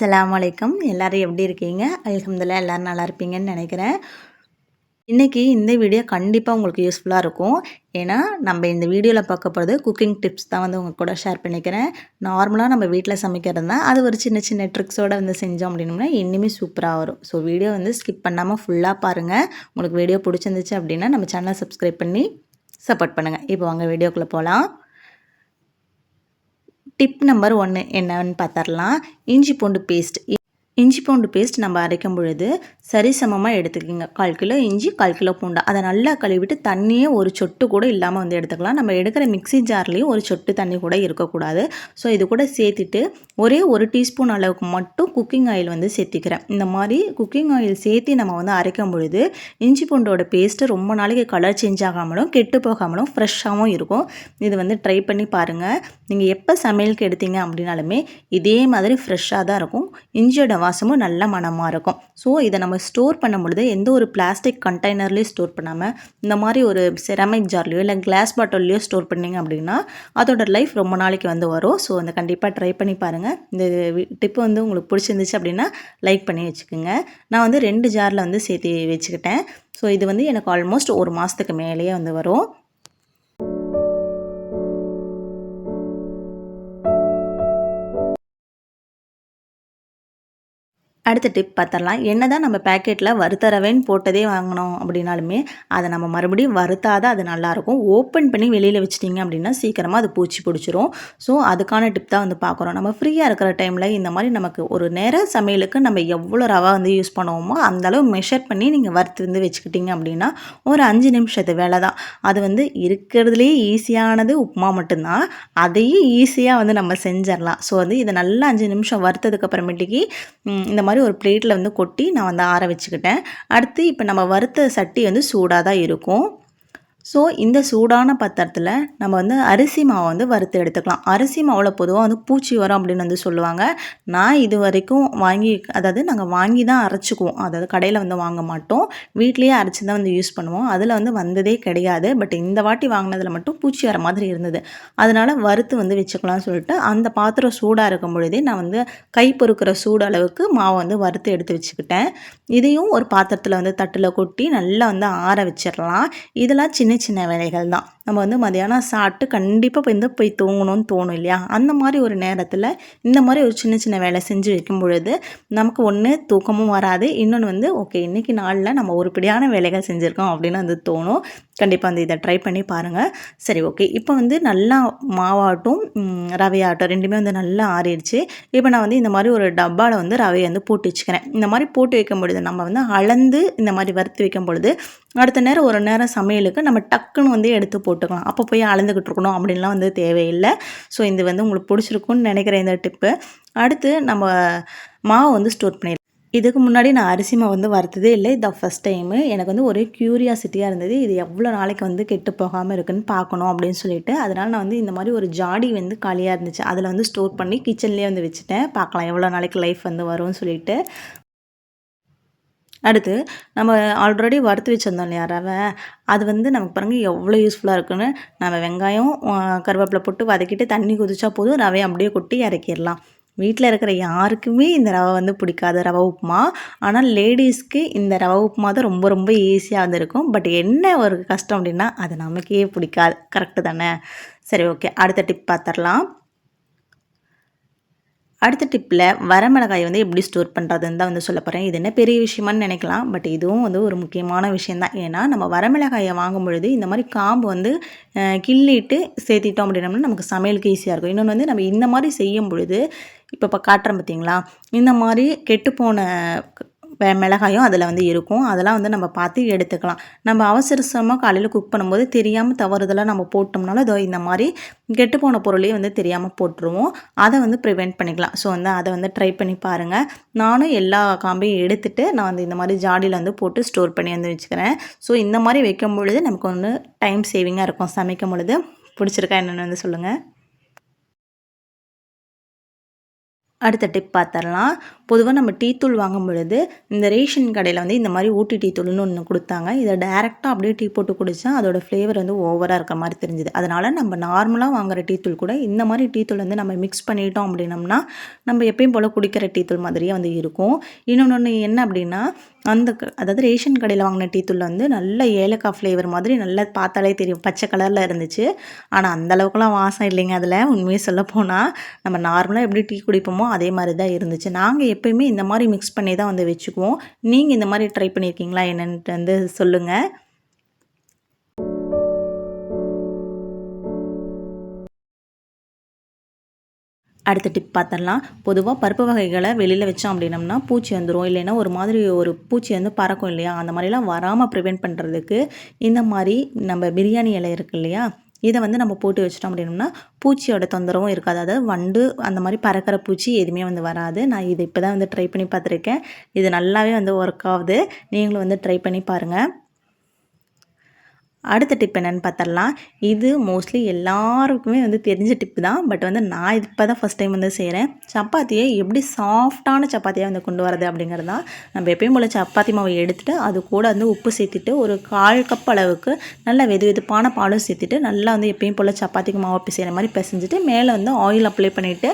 அஸ்லாம் வலைக்கம் எல்லோரும் எப்படி இருக்கீங்க? அலகம்துல்லா எல்லோரும் நல்லா இருப்பீங்கன்னு நினைக்கிறேன். இன்றைக்கி இந்த வீடியோ கண்டிப்பாக உங்களுக்கு யூஸ்ஃபுல்லாக இருக்கும். ஏன்னா நம்ம இந்த வீடியோவில் பார்க்க போகிறது குக்கிங் டிப்ஸ் தான் வந்து உங்கள் கூட ஷேர் பண்ணிக்கிறேன். நார்மலாக நம்ம வீட்டில் சமைக்கிறது தான். அது ஒரு சின்ன சின்ன ட்ரிக்ஸோடு வந்து செஞ்சோம் அப்படின்னோம்னா இன்னுமே சூப்பராக வரும். ஸோ வீடியோ வந்து ஸ்கிப் பண்ணாமல் ஃபுல்லாக பாருங்கள் உங்களுக்கு வீடியோ பிடிச்சிருந்துச்சு அப்படின்னா நம்ம சேனலை சப்ஸ்கிரைப் பண்ணி சப்போர்ட் பண்ணுங்கள் இப்போ வாங்க வீடியோக்குள்ளே போகலாம் டிப் நம்பர் ஒன்று என்னன்னு பார்த்தரலாம் இஞ்சி பூண்டு பேஸ்ட் இஞ்சி பூண்டு பேஸ்ட் நம்ம அரைக்கும் பொழுது சரிசமமாக எடுத்துக்கிங்க. கால் கிலோ இஞ்சி கால் கிலோ பூண்டை. அதை நல்லா கழுவிட்டு தண்ணியே ஒரு சொட்டு கூட இல்லாமல் வந்து எடுத்துக்கலாம். நம்ம எடுக்கிற மிக்சி ஜார்லேயும் ஒரு சொட்டு தண்ணி கூட இருக்கக்கூடாது. ஸோ இது கூட சேர்த்துட்டு ஒரே ஒரு டீஸ்பூன் அளவுக்கு மட்டும் குக்கிங் ஆயில் வந்து சேர்த்திக்கிறேன். இந்த மாதிரி குக்கிங் ஆயில் சேர்த்து நம்ம வந்து அரைக்கும் பொழுது இஞ்சி பூண்டோட பேஸ்ட்டு ரொம்ப நாளைக்கு கலர் சேஞ்ச் ஆகாமலும் கெட்டு போகாமலும் ஃப்ரெஷ்ஷாகவும் இருக்கும். இது வந்து ட்ரை பண்ணி பாருங்கள் நீங்கள் எப்போ சமையலுக்கு எடுத்தீங்க அப்படின்னாலுமே இதே மாதிரி ஃப்ரெஷ்ஷாக தான் இருக்கும். இஞ்சியோட வாசமும் நல்ல மனமாக இருக்கும். ஸோ இதை நம்ம ஸ்டோர் பண்ணும் பொழுது எந்த ஒரு பிளாஸ்டிக் கண்டெய்னர்லேயும் ஸ்டோர் பண்ணாமல் இந்த மாதிரி ஒரு செராமிக் ஜார்லேயோ இல்லை கிளாஸ் பாட்டில்லையோ ஸ்டோர் பண்ணிங்க அப்படின்னா அதோட லைஃப் ரொம்ப நாளைக்கு வந்து வரும். ஸோ அந்த கண்டிப்பாக ட்ரை பண்ணி பாருங்கள் இந்த டிப்பு வந்து உங்களுக்கு பிடிச்சிருந்துச்சு அப்படின்னா லைக் பண்ணி வச்சுக்கோங்க. நான் வந்து ரெண்டு ஜாரில் வந்து சேர்த்து வச்சுக்கிட்டேன். ஸோ இது வந்து எனக்கு ஆல்மோஸ்ட் ஒரு மாதத்துக்கு மேலேயே வந்து வரும். அடுத்த டிப் பார்த்துடலாம். என்ன தான் நம்ம பேக்கெட்டில் வறுத்தரவேன்னு போட்டதே வாங்கினோம் அப்படின்னாலுமே அதை நம்ம மறுபடியும் வறுத்தாதான் அது நல்லாயிருக்கும். ஓப்பன் பண்ணி வெளியில் வச்சிட்டிங்க அப்படின்னா சீக்கிரமாக அது பூச்சி பிடிச்சிரும். ஸோ அதுக்கான டிப் தான் வந்து பார்க்குறோம். நம்ம ஃப்ரீயாக இருக்கிற டைமில் இந்த மாதிரி நமக்கு ஒரு நேர சமையலுக்கு நம்ம எவ்வளோ ரவா வந்து யூஸ் பண்ணுவோமோ அந்தளவு மெஷர் பண்ணி நீங்கள் வறுத்து வந்து வச்சுக்கிட்டிங்க அப்படின்னா ஒரு அஞ்சு நிமிஷத்து வேலை தான். அது வந்து இருக்கிறதுலே ஈஸியானது உப்புமா மட்டும்தான். அதையும் ஈஸியாக வந்து நம்ம செஞ்சிடலாம். ஸோ வந்து இதை நல்லா அஞ்சு நிமிஷம் வறுத்ததுக்கப்புறமேட்டிக்கு இந்த மாதிரி ஒரு பிளேட்டில் வந்து கொட்டி நான் வந்து ஆற வச்சுக்கிட்டேன். அடுத்து இப்போ நம்ம வறுத்த சட்டி வந்து சூடாக தான் இருக்கும். ஸோ இந்த சூடான பத்திரத்தில் நம்ம வந்து அரிசி மாவை வந்து வறுத்து எடுத்துக்கலாம். அரிசி மாவில் பொதுவாக வந்து பூச்சி வரும் அப்படின்னு வந்து சொல்லுவாங்க. நான் இது வரைக்கும் வாங்கி அதாவது நாங்கள் வாங்கி தான் அரைச்சிக்குவோம். அதாவது கடையில் வந்து வாங்க மாட்டோம். வீட்லேயே அரைச்சி தான் வந்து யூஸ் பண்ணுவோம். அதில் வந்து வந்ததே கிடையாது. பட் இந்த வாட்டி வாங்கினதில் மட்டும் பூச்சி வர மாதிரி இருந்தது. அதனால் வறுத்து வந்து வச்சுக்கலாம்னு சொல்லிட்டு அந்த பாத்திரம் சூடாக இருக்கும் பொழுதே நான் வந்து கை பொறுக்கிற சூடு அளவுக்கு மாவை வந்து வறுத்து எடுத்து வச்சுக்கிட்டேன். இதையும் ஒரு பாத்திரத்தில் வந்து தட்டில் கொட்டி நல்லா வந்து ஆற வச்சிடலாம். இதெல்லாம் சின்ன சின்ன சின்ன வேலைகள் தான் நம்ம வந்து மதியானம் சாப்பிட்டு கண்டிப்பாக போய் வந்து போய் தூங்கணும்னு தோணும் இல்லையா? அந்த மாதிரி ஒரு நேரத்தில் இந்த மாதிரி ஒரு சின்ன சின்ன வேலை செஞ்சு வைக்கும் பொழுது நமக்கு ஒன்று தூக்கமும் வராது. இன்னொன்று வந்து ஓகே இன்றைக்கி நாளில் நம்ம உருப்படியான வேலைகள் செஞ்சுருக்கோம் அப்படின்னு வந்து தோணும். கண்டிப்பாக அந்த இதை ட்ரை பண்ணி பாருங்கள் சரி ஓகே. இப்போ வந்து நல்லா மாவாட்டும் ரவையாட்டம் ரெண்டுமே வந்து நல்லா ஆறிடுச்சு. இப்போ நான் வந்து இந்த மாதிரி ஒரு டப்பாவில் வந்து ரவையை வந்து போட்டு வச்சுக்கிறேன். இந்த மாதிரி போட்டு வைக்கும் பொழுது நம்ம வந்து அளந்து இந்த மாதிரி வறுத்து வைக்கும் பொழுது அடுத்த நேரம் ஒரு நேரம் சமையலுக்கு நம்ம டக்குன்னு வந்து எடுத்து போட்டுக்கலாம். அப்போ போய் அளந்துக்கிட்டு இருக்கணும் அப்படின்லாம் வந்து தேவையில்லை. ஸோ இது வந்து உங்களுக்கு பிடிச்சிருக்குன்னு நினைக்கிறேன் இந்த டிப்பு அடுத்து நம்ம மாவை வந்து ஸ்டோர் பண்ணி இதுக்கு முன்னாடி நான் அரிசி மாவு வந்து வறுத்ததே இல்லை. இதான் ஃபஸ்ட் டைமு எனக்கு வந்து ஒரே க்யூரியாசிட்டியாக இருந்தது. இது எவ்வளோ நாளைக்கு வந்து கெட்டு போகாமல் இருக்குன்னு பார்க்கணும் அப்படின்னு சொல்லிட்டு. அதனால் நான் வந்து இந்த மாதிரி ஒரு ஜாடி வந்து காலியாக இருந்துச்சு. அதில் வந்து ஸ்டோர் பண்ணி கிச்சன்லேயே வந்து வச்சுட்டேன். பார்க்கலாம் எவ்வளோ நாளைக்கு லைஃப் வந்து வரும்னு சொல்லிட்டு. அடுத்து நம்ம ஆல்ரெடி வறுத்து வச்சுருந்தோம் இல்லையா ரவை? அது வந்து நமக்கு பாருங்கள் எவ்வளோ யூஸ்ஃபுல்லாக இருக்குன்னு. நம்ம வெங்காயம் கருவேப்பிலை போட்டு வதக்கிட்டு தண்ணி கொதிச்சா போதும். ரவையை அப்படியே கொட்டி இறக்கிடலாம். வீட்டில் இருக்கிற யாருக்குமே இந்த ரவை வந்து பிடிக்காது. ரவை உப்புமா. ஆனால் லேடிஸ்க்கு இந்த ரவை உப்புமா தான் ரொம்ப ரொம்ப ஈஸியாக வந்துருக்கும். பட் என்ன ஒரு கஷ்டம் அப்படின்னா அது நமக்கே பிடிக்காது. கரெக்டு தானே? சரி ஓகே அடுத்த டிப் பார்த்துடலாம் அடுத்த டிப்பில் வரமிளகாய் வந்து எப்படி ஸ்டோர் பண்ணுறதுன்னு தான் வந்து சொல்ல போகிறேன் இது என்ன பெரிய விஷயமானு நினைக்கலாம். பட் இதுவும் வந்து ஒரு முக்கியமான விஷயந்தான் ஏன்னா நம்ம வரமிளகாயை வாங்கும் பொழுது இந்த மாதிரி காம்பு வந்து கிள்ளிட்டு சேர்த்திட்டோம் அப்படின்னம்னா நமக்கு சமையலுக்கு ஈஸியாக இருக்கும். இன்னொன்று வந்து நம்ம இந்த மாதிரி செய்யும் பொழுது இப்போ இப்போ காட்டுறேன் பார்த்தீங்களா இந்த மாதிரி கெட்டுப்போன மிளகாயும் அதில் வந்து இருக்கும். அதெல்லாம் வந்து நம்ம பார்த்து எடுத்துக்கலாம். நம்ம அவசரமாக காலையில் குக் பண்ணும்போது தெரியாமல் தவறுதலாக நம்ம போட்டோம்னாலும் அதோ இந்த மாதிரி கெட்டு போன பொருளையும் வந்து தெரியாமல் போட்டுருவோம். அதை வந்து ப்ரிவெண்ட் பண்ணிக்கலாம். ஸோ வந்து அதை வந்து ட்ரை பண்ணி பாருங்கள் நானும் எல்லா காம்பையும் எடுத்துகிட்டு நான் வந்து இந்த மாதிரி ஜாடியில் வந்து போட்டு ஸ்டோர் பண்ணி வந்து வச்சுக்கிறேன். ஸோ இந்த மாதிரி வைக்கும் பொழுது நமக்கு வந்து டைம் சேவிங்காக இருக்கும். சமைக்கும் பொழுது. பிடிச்சிருக்கா என்னென்னு வந்து சொல்லுங்கள் அடுத்த டிப் பார்த்துடலாம் பொதுவாக நம்ம டீ தூள் வாங்கும் பொழுது இந்த ரேஷன் கடையில் வந்து இந்த மாதிரி ஊட்டி டீ தூள்னு ஒன்று கொடுத்தாங்க. இதை டேரெக்டாக அப்படியே டீ போட்டு குடித்தா அதோடய ஃப்ளேவர் வந்து ஓவராக இருக்க மாதிரி தெரிஞ்சுது. அதனால் நம்ம நார்மலாக வாங்குகிற டீ தூள் கூட இந்த மாதிரி டீ தூள் வந்து நம்ம மிக்ஸ் பண்ணிட்டோம் அப்படின்னம்னா நம்ம எப்பயும் போல் குடிக்கிற டீ தூள் மாதிரியே வந்து இருக்கும். இன்னொன்று என்ன அப்படின்னா அந்த அதாவது ரேஷன் கடையில் வாங்கின டீ தூள் வந்து நல்ல ஏலக்காய் ஃப்ளேவர் மாதிரி நல்லா பார்த்தாலே தெரியும். பச்சை கலரில் இருந்துச்சு. ஆனால் அந்தளவுக்குலாம் வாசம் இல்லைங்க அதில். உண்மையை சொல்ல போனால் நம்ம நார்மலாக எப்படி டீ குடிப்போமோ அதே மாதிரி தான் இருந்துச்சு. நாங்கள் எப்போயுமே இந்த மாதிரி மிக்ஸ் பண்ணி தான் வந்து வச்சுக்குவோம். நீங்கள் இந்த மாதிரி ட்ரை பண்ணியிருக்கீங்களா என்னென்ட்டு வந்து சொல்லுங்கள் அடுத்த டிப் பார்த்துடலாம் பொதுவாக பருப்பு வகைகளை வெளியில் வச்சோம் அப்படின்னம்னா பூச்சி வந்துடும் இல்லைன்னா ஒரு மாதிரி ஒரு பூச்சி வந்து பறக்கும் இல்லையா? அந்த மாதிரிலாம் வராமல் ப்ரிவெண்ட் பண்ணுறதுக்கு இந்த மாதிரி நம்ம பிரியாணி இலை இருக்கு இல்லையா? இதை வந்து நம்ம போட்டு வச்சிட்டோம் அப்படின்னோம்னா பூச்சியோட தொந்தரவும் இருக்காது. அதாவது வண்டு அந்த மாதிரி பறக்கிற பூச்சி எதுவுமே வந்து வராது. நான் இதை இப்போ தான் வந்து ட்ரை பண்ணி பார்த்துருக்கேன். இது நல்லாவே வந்து ஒர்க் ஆகுது. நீங்களும் வந்து ட்ரை பண்ணி பாருங்கள் அடுத்த டிப் என்னென்னு பார்த்துடலாம். இது மோஸ்ட்லி எல்லாருக்குமே வந்து தெரிஞ்ச டிப்பு தான். பட் வந்து நான் இப்போ தான் ஃபஸ்ட் டைம் வந்து செய்கிறேன் சப்பாத்தியை எப்படி சாஃப்டான சப்பாத்தியாக வந்து கொண்டு வரது அப்படிங்கிறது தான். நம்ம எப்பயும் போல் சப்பாத்தி மாவை எடுத்துகிட்டு அது கூட வந்து உப்பு சேர்த்துட்டு ஒரு கால் கப் அளவுக்கு நல்ல வெது வெதுப்பான பாலும் சேர்த்துட்டு நல்லா வந்து எப்பயும் போல் சப்பாத்திக்கு மாவு செய்கிற மாதிரி பிசைஞ்சிட்டு மேலே வந்து ஆயில் அப்ளை பண்ணிவிட்டு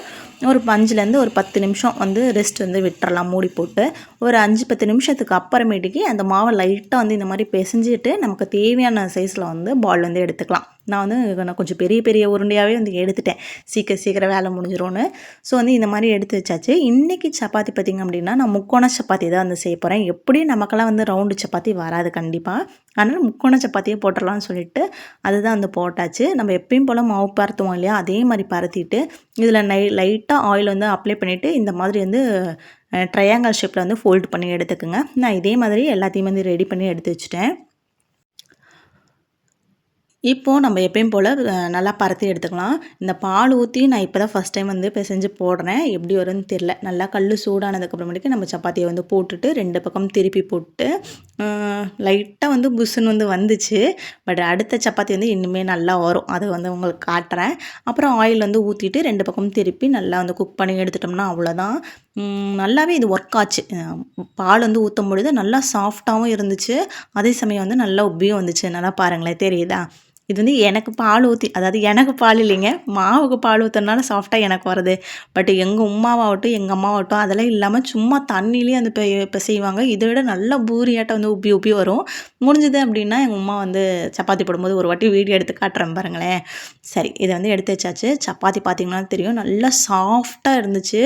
ஒரு அஞ்சுலேருந்து ஒரு பத்து நிமிஷம் வந்து ரெஸ்ட் வந்து விட்டுறலாம். மூடி போட்டு ஒரு அஞ்சு பத்து நிமிஷத்துக்கு அப்புறமேட்டுக்கு அந்த மாவை லைட்டாக வந்து இந்த மாதிரி பிசைஞ்சிட்டு நமக்கு தேவையான சைஸில் வந்து பால் வந்து எடுத்துக்கலாம். நான் வந்து நான் கொஞ்சம் பெரிய பெரிய உருண்டையாகவே வந்து எடுத்துட்டேன். சீக்கிரம் சீக்கிரம் வேலை முடிஞ்சிரும்னு. ஸோ வந்து இந்த மாதிரி எடுத்து வச்சாச்சு. இன்றைக்கி சப்பாத்தி பார்த்திங்க அப்படின்னா நான் முக்கோண சப்பாத்தி தான் வந்து செய்ய போகிறேன் எப்படியும் நமக்கெல்லாம் வந்து ரவுண்டு சப்பாத்தி வராது கண்டிப்பாக அதனால் முக்கோண சப்பாத்தியே போட்டுடலாம்னு சொல்லிட்டு அதுதான் வந்து போட்டாச்சு. நம்ம எப்பயும் போல் மாவு பரத்துவோம் இல்லையா? அதே மாதிரி பரத்திட்டு இதில் நை லைட்டாக ஆயில் வந்து அப்ளை பண்ணிவிட்டு இந்த மாதிரி வந்து ட்ரையாங்கல் ஷேப்பில் வந்து ஃபோல்டு பண்ணி எடுத்துக்கோங்க. நான் இதே மாதிரி எல்லாத்தையும் வந்து ரெடி பண்ணி எடுத்து வச்சுட்டேன். இப்போது நம்ம எப்பயும் போல் நல்லா பரத்தி எடுத்துக்கலாம். இந்த பால் ஊற்றி நான் இப்போ தான் ஃபஸ்ட் டைம் வந்து பிசைஞ்சு போடுறேன். எப்படி வரும்னு தெரில நல்லா கல் சூடானதுக்கப்புறமேட்டுக்கு நம்ம சப்பாத்தியை வந்து போட்டுட்டு ரெண்டு பக்கம் திருப்பி போட்டு லைட்டாக வந்து புஷ்ஷுன்னு வந்து வந்துச்சு. பட் அடுத்த சப்பாத்தி வந்து இன்னுமே நல்லா வரும். அதை வந்து உங்களுக்கு காட்டுறேன். அப்புறம் ஆயில் வந்து ஊற்றிட்டு ரெண்டு பக்கம் திருப்பி நல்லா வந்து குக் பண்ணி எடுத்துட்டோம்னா அவ்வளோதான். நல்லாவே இது ஒர்க் ஆச்சு. பால் வந்து ஊற்றும் பொழுது நல்லா சாஃப்டாகவும் இருந்துச்சு. அதே சமயம் வந்து நல்லா உப்பியும் வந்துச்சு. நல்லா பாருங்களேன் தெரியுதா? இது வந்து எனக்கு பால் ஊற்றி அதாவது எனக்கு பால் இல்லைங்க மாவுக்கு பால் ஊற்றுறதுனால சாஃப்டாக எனக்கு வருது பட் எங்கள் உமாவாகட்டும் எங்கள் அம்மாவாகட்டும் அதெல்லாம் இல்லாமல் சும்மா தண்ணிலேயே அந்த இப்போ செய்வாங்க. இதை விட நல்லா பூரியாட்டம் வந்து உப்பி உப்பி வரும். முடிஞ்சது அப்படின்னா எங்கள் உமா வந்து சப்பாத்தி போடும்போது ஒரு வாட்டி வீடியோ எடுத்து காட்டுறேன் பாருங்களேன். சரி இதை வந்து எடுத்து வச்சாச்சு. சப்பாத்தி பார்த்திங்கன்னா தெரியும் நல்லா சாஃப்டாக இருந்துச்சு.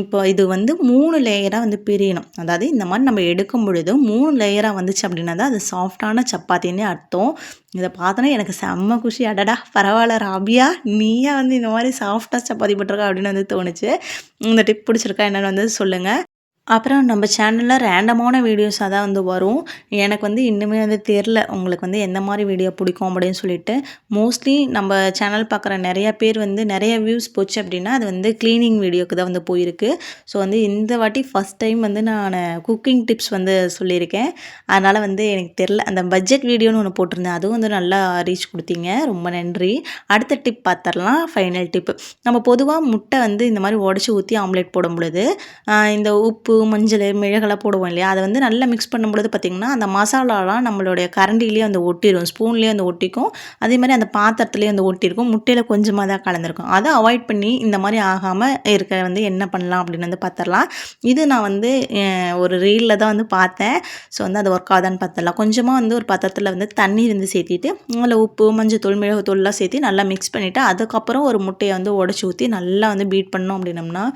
இப்போ இது வந்து மூணு லேயராக வந்து பிரியணும். அதாவது இந்த மாதிரி நம்ம எடுக்கும் பொழுது மூணு லேயராக வந்துச்சு அப்படின்னா தான் அது சாஃப்டான சப்பாத்தின்னு அர்த்தம். இதை பார்த்தோன்னா எனக்கு செம்ம குஷி. அடடா பரவாயில்ல ராபியா. நீயா வந்து இந்த மாதிரி சாஃப்டாக சப்பாத்தி போட்டிருக்கா அப்படின்னு வந்து தோணுச்சு. இந்த டிப் பிடிச்சிருக்கா என்னென்னு வந்து சொல்லுங்கள் அப்புறம் நம்ம சேனலில் ரேண்டமான வீடியோஸாக தான் வந்து வரும். எனக்கு வந்து இன்னுமே வந்து தெரில உங்களுக்கு வந்து எந்த மாதிரி வீடியோ பிடிக்கும் அப்படின்னு சொல்லிட்டு. மோஸ்ட்லி நம்ம சேனல் பார்க்குற நிறையா பேர் வந்து நிறைய வியூஸ் போச்சு அப்படின்னா அது வந்து க்ளீனிங் வீடியோக்கு தான் வந்து போயிருக்கு. ஸோ வந்து இந்த வாட்டி ஃபஸ்ட் டைம் வந்து நான் குக்கிங் டிப்ஸ் வந்து சொல்லியிருக்கேன். அதனால் வந்து எனக்கு தெரில அந்த பட்ஜெட் வீடியோன்னு ஒன்று போட்டிருந்தேன். அதுவும் வந்து நல்லா ரீச் கொடுத்தீங்க. ரொம்ப நன்றி. அடுத்த டிப் பார்த்துடலாம். ஃபைனல் டிப் நம்ம பொதுவாக முட்டை வந்து இந்த மாதிரி உடச்சி ஊற்றி ஆம்லேட் போடும் பொழுது இந்த உப்பு உப்பு மஞ்சள் மிளகெல்லாம் போடுவோம் இல்லையா? அதை வந்து நல்லா மிக்ஸ் பண்ணும்பொழுது பார்த்திங்கன்னா அந்த மசாலாலாம் நம்மளுடைய கரண்டிலேயே வந்து ஒட்டிடும் ஸ்பூன்லேயே வந்து ஒட்டிக்கும். அதே மாதிரி அந்த பாத்திரத்துலேயே வந்து ஒட்டியிருக்கும் முட்டையில் கொஞ்சமாக தான் கலந்துருக்கும். அதை அவாய்ட் பண்ணி இந்த மாதிரி ஆகாமல் இருக்க வந்து என்ன பண்ணலாம் அப்படின்னு வந்து பார்த்துடலாம் இது நான் வந்து ஒரு ரீலில் தான் வந்து பார்த்தேன். ஸோ வந்து அது ஒர்க் ஆகுதான்னு பார்த்துடலாம் கொஞ்சமாக வந்து ஒரு பாத்திரத்தில் வந்து தண்ணி வந்து சேர்த்திட்டு அதில் உப்பு மஞ்சள் தூள் மிளகு தூள்லாம் சேர்த்து நல்லா மிக்ஸ் பண்ணிவிட்டு அதுக்கப்புறம் ஒரு முட்டையை வந்து உடச்சி ஊற்றி நல்லா வந்து பீட் பண்ணோம் அப்படின்னம்னா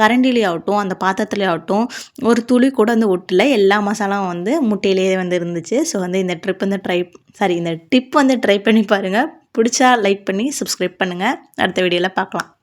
கரண்டிலே ஆகட்டும் அந்த பாத்திரத்துலேயே ஆகட்டும் ஒரு துளி கூட வந்து ஒட்டல. எல்லா மசாலாவும் வந்து முட்டையிலேயே வந்து இருந்துச்சு. ஸோ வந்து இந்த ட்ரிப் வந்து ட்ரை சாரி இந்த டிப் வந்து ட்ரை பண்ணி பாருங்கள் பிடிச்சா லைக் பண்ணி சப்ஸ்கிரைப் பண்ணுங்கள் அடுத்த வீடியோவில் பார்க்கலாம்